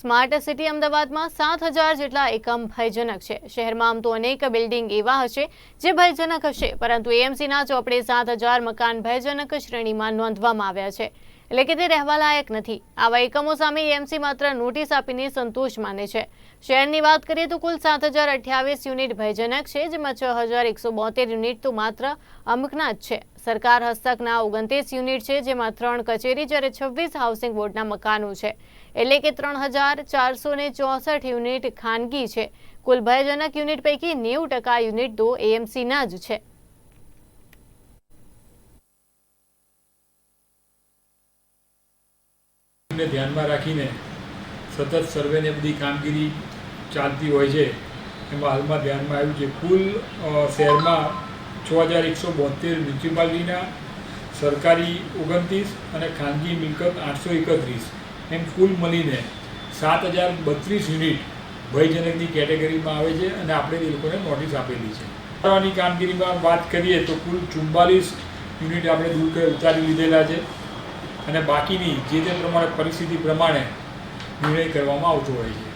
Smart city અમદાવાદમાં સાત હજાર જેટલા એકમ ભયજનક છે. શહેરમાં આમ તો અનેક બિલ્ડિંગ એવા હશે જે ભયજનક હશે, પરંતુ એએમસીના ચોપડે સાત હજાર મકાન ભયજનક શ્રેણીમાં નોંધવામાં આવ્યા છે. એટલે કે તે રહેવાલાયક નથી. આવા એકમો સામે એએમસી માત્ર નોટિસ આપીને સંતોષ માને છે. શહેરની વાત કરીએ તો કુલ સાત હજાર અઠ્યાવીસ યુનિટ ભયજનક છે, જેમાં છ હજાર એકસો બોતેર યુનિટ તો માત્ર અમુકના જ છે. સરકાર હસ્તકના ઓગણત્રીસ યુનિટ છે, જેમાં ત્રણ કચેરી જ્યારે છવ્વીસ હાઉસિંગ બોર્ડના મકાનો છે. એટલે કે ત્રણ હજાર ચારસો ચોસઠ યુનિટ ખાનગી છે. કુલ ભયજનક યુનિટ પૈકી નેવું ટકા યુનિટ તો એએમસીના જ છે. ને ધ્યાનમાં રાખીને સતત સર્વેને બધી કામગીરી ચાલતી હોય છે. એમાં હાલમાં ધ્યાનમાં આવ્યું છે, કુલ શહેરમાં છ હજાર એકસો બોતેર મ્યુનિસિપાલિટીના સરકારી ઓગણત્રીસ અને ખાનગી મિલકત આઠસો એકત્રીસ. એમ કુલ મળીને સાત હજાર બત્રીસ યુનિટ ભયજનકની કેટેગરીમાં આવે છે અને આપણે એ લોકોને નોટિસ આપેલી છે. ઉતારવાની કામગીરીમાં વાત કરીએ તો કુલ ચુમ્બાલીસ યુનિટ આપણે દૂર કરી, ઉતારી લીધેલા છે. અને બાકીની જે તે પ્રમાણે પરિસ્થિતિ પ્રમાણે નિર્ણય કરવામાં આવતો હોય છે.